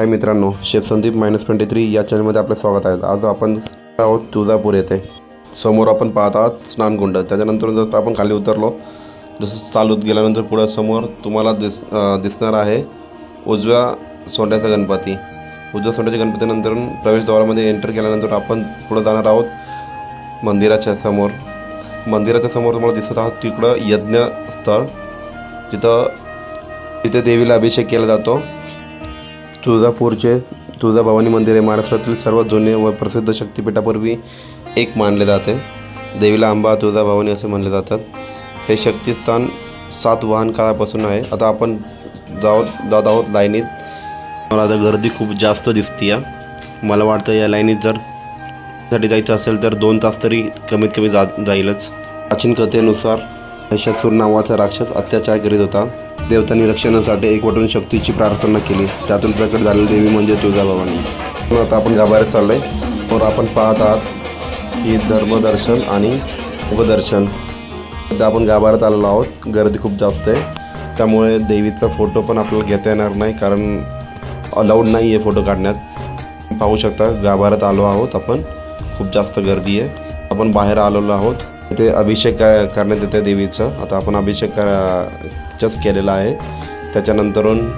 हाय मित्रांनो chef Sandeep minus twenty three या चॅनलमध्ये आपलं स्वागत आहे. आज आपण आहोत तुळजापूर येथे. समोर आपण पाहत आहात स्नानकुंड त्याच्यानंतर जसं आपण खाली उतरलो जसं चालूत गेल्यानंतर पुढं समोर तुम्हाला दिस दिसणार आहे उजव्या सोंड्याचा गणपती. उजव्या सोंड्याच्या गणपतीनंतर प्रवेशद्वारामध्ये एंटर केल्यानंतर आपण पुढं जाणार आहोत मंदिराच्या समोर. मंदिराच्या समोर तुम्हाला दिसत आहोत तिकडं यज्ञ स्थळ. तिथं तिथे देवीला अभिषेक केला जातो. तुळजापूरचे तुळजाभवानी मंदिर हे महाराष्ट्रातील सर्वात जुने व प्रसिद्ध शक्तिपीठापूर्वी एक मानले जाते. देवीला आंबा तुळजाभवानी असे म्हणले जातात. हे शक्तिस्थान सात वाहन काळापासून आहे. आता आपण जाऊ जात आहोत लाईनीत. मला आता गर्दी खूप जास्त दिसते मला वाटतं या लाईनीत जर साठी जायचं असेल तर दोन तास तरी कमीत कमी जा जाईलच. प्राचीन कथेनुसार महिषासूर नावाचा राक्षस अत्याचार करीत होता. देवतांनी रक्षणासाठी एकवटून शक्तीची प्रार्थना केली. त्यातून प्रकट झालेली देवी म्हणजे तुळजाभवानी. पण आता आपण गाभाऱ्यात आहे तर आपण पाहत आहात की धर्मदर्शन आणि उपदर्शन. आता आपण गाभाऱ्यात आलेलो आहोत. गर्दी खूप जास्त आहे. त्यामुळे देवीचा फोटो पण आपल्याला घेता येणार नाही कारण अलाउड नाही आहे फोटो काढण्यात. पाहू शकता गाभाऱ्यात आलो आहोत आपण. खूप जास्त गर्दी आहे. आपण बाहेर आलेलो आहोत. इथे अभिषेक करण्यात येते देवीचं. आता आपण अभिषेक कराच केलेला आहे. त्याच्यानंतरून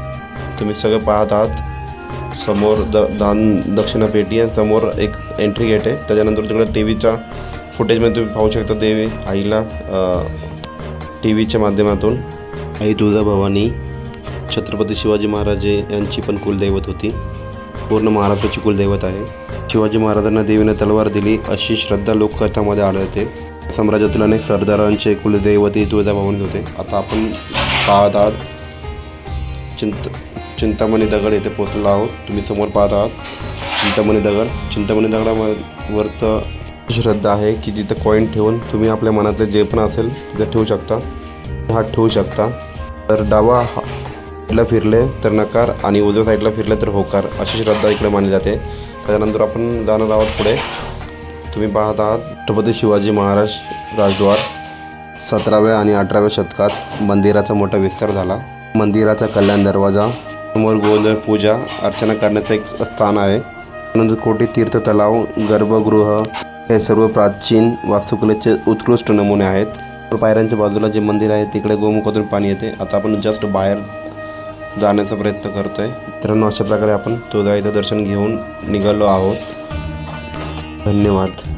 तुम्ही सगळं पाहत आहात. समोर द दान दक्षिणा पेटी आहे. समोर एक एंट्री गेट आहे. त्याच्यानंतर तिकडे टी व्हीच्या फुटेजमध्ये तुम्ही पाहू शकता देवी. आईला टी व्हीच्या माध्यमातून. आई तुळजाभवानी छत्रपती शिवाजी महाराज यांची पण कुलदैवत होती. पूर्ण महाराष्ट्राची कुलदैवत आहे. शिवाजी महाराजांना देवीने तलवार दिली. अशी श्रद्धा लोककथामध्ये आढळते. साम्राज्यातील अनेक सरदारांचे कुलदैवती तुळजाभवानी होते. आता आपण पाहत आहात चिंत चिंतामणी दगड येथे पोचलेलो आहोत. तुम्ही समोर पाहत आहात चिंतामणी दगड. चिंतामणी दगडावर तर श्रद्धा आहे की तिथं कॉईन ठेवून तुम्ही आपल्या मनातले जे पण असेल तिथं ठेवू शकता. हात ठेवू शकता. तर डावा हा फिरले तर नकार आणि उजव्या साईडला फिरले तर होकार. अशी श्रद्धा इकडे मानली जाते. त्याच्यानंतर आपण जाणार आहोत पुढे. तुम्ही पाहत आहात छत्रपती शिवाजी महाराज राजद्वार सतराव्या आणि अठराव्या शतकात मंदिराचा मोठा विस्तार झाला. मंदिराचा कल्याण दरवाजा समोर गोंधळ पूजा अर्चना करण्याचं एक स्थान आहे. त्यानंतर कोटी तीर्थ तलाव गर्भगृह हे सर्व प्राचीन वास्तुकलेचे उत्कृष्ट नमुने आहेत. पायऱ्यांच्या बाजूला जे मंदिर आहे तिकडे गोमुखातून पाणी येते. आता आपण जस्ट बाहेर जाण्याचा प्रयत्न करतोय. मित्रांनो अशा प्रकारे आपण तुळजा इथं दर्शन घेऊन निघालो आहोत. धन्यवाद